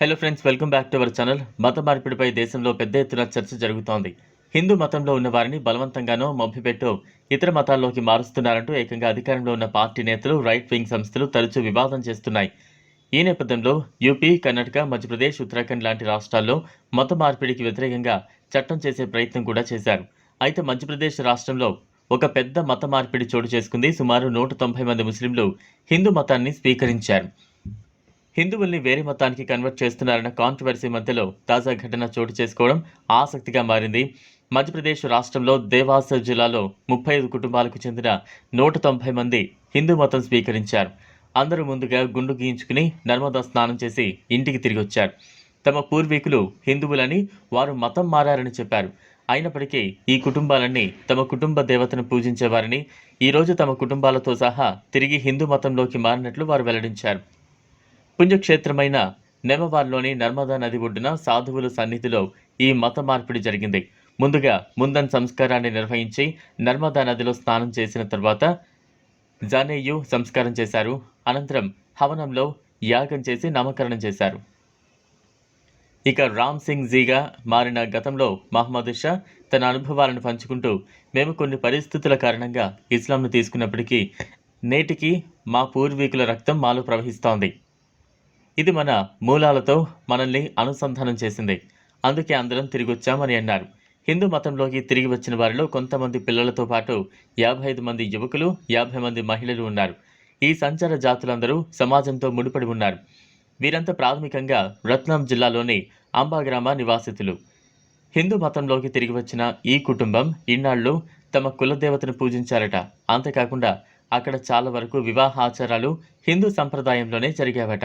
Hello friends welcome back to our channel మత మార్పిడిపై దేశంలో పెద్ద ఎత్తున చర్చ జరుగుతోంది. హిందూ మతంలో ఉన్న వారిని బలవంతంగానో మభ్యపెట్టో ఇతర మతాల్లోకి మారుస్తున్నారంటూ ఏకంగా అధికారంలో ఉన్న పార్టీ నేతలు రైట్ వింగ్ సంస్థలు తరచూ వివాదం చేస్తున్నాయి. ఈ నేపథ్యంలో యూపీ కర్ణాటక మధ్యప్రదేశ్ ఉత్తరాఖండ్ లాంటి రాష్ట్రాల్లో మత మార్పిడికి వ్యతిరేకంగా చట్టం చేసే ప్రయత్నం కూడా చేశారు. అయితే మధ్యప్రదేశ్ రాష్ట్రంలో ఒక పెద్ద మత మార్పిడి చోటు చేసుకుంది. సుమారు నూట తొంభై మంది ముస్లింలు హిందూ మతాన్ని స్వీకరించారు. హిందువుల్ని వేరే మతానికి కన్వర్ట్ చేస్తున్నారన్న కాంట్రవర్సీ మధ్యలో తాజా ఘటన చోటు చేసుకోవడం ఆసక్తిగా మారింది. మధ్యప్రదేశ్ రాష్ట్రంలో దేవాస్ జిల్లాలో ముప్పై ఐదు కుటుంబాలకు చెందిన నూట తొంభై మంది హిందూ మతం స్వీకరించారు. అందరూ ముందుగా గుండు గీయించుకుని నర్మదా స్నానం చేసి ఇంటికి తిరిగి వచ్చారు. తమ పూర్వీకులు హిందువులని వారు మతం మారారని చెప్పారు. అయినప్పటికీ ఈ కుటుంబాలన్నీ తమ కుటుంబ దేవతను పూజించేవారని ఈరోజు తమ కుటుంబాలతో సహా తిరిగి హిందూ మతంలోకి మారినట్లు వారు వెల్లడించారు. పుణ్యక్షేత్రమైన నెమవార్లోని నర్మదా నది ఒడ్డున సాధువుల సన్నిధిలో ఈ మత మార్పిడి జరిగింది. ముందుగా ముందన్ సంస్కారాన్ని నిర్వహించి నర్మదా నదిలో స్నానం చేసిన తర్వాత జానేయు సంస్కారం చేశారు. అనంతరం హవనంలో యాగం చేసి నామకరణం చేశారు. ఇక రామ్ సింగ్ జీగా మారిన గతంలో మహమ్మద్ షా తన అనుభవాలను పంచుకుంటూ మేము కొన్ని పరిస్థితుల కారణంగా ఇస్లాంను తీసుకున్నప్పటికీ నేటికి మా పూర్వీకుల రక్తం మాలో ప్రవహిస్తోంది. ఇది మన మూలాలతో మనల్ని అనుసంధానం చేసింది. అందుకే అందరం తిరిగి వచ్చామని అన్నారు. హిందూ మతంలోకి తిరిగి వచ్చిన వారిలో కొంతమంది పిల్లలతో పాటు యాభై ఐదు మంది యువకులు యాభై మంది మహిళలు ఉన్నారు. ఈ సంచార జాతులందరూ సమాజంతో ముడిపడి ఉన్నారు. వీరంతా ప్రాథమికంగా రత్నం జిల్లాలోని అంబాగ్రామ నివాసితులు. హిందూ మతంలోకి తిరిగి వచ్చిన ఈ కుటుంబం ఇన్నాళ్ళు తమ కులదేవతను పూజించారట. అంతేకాకుండా అక్కడ చాలా వరకు వివాహ ఆచారాలు హిందూ సంప్రదాయంలోనే జరిగావట.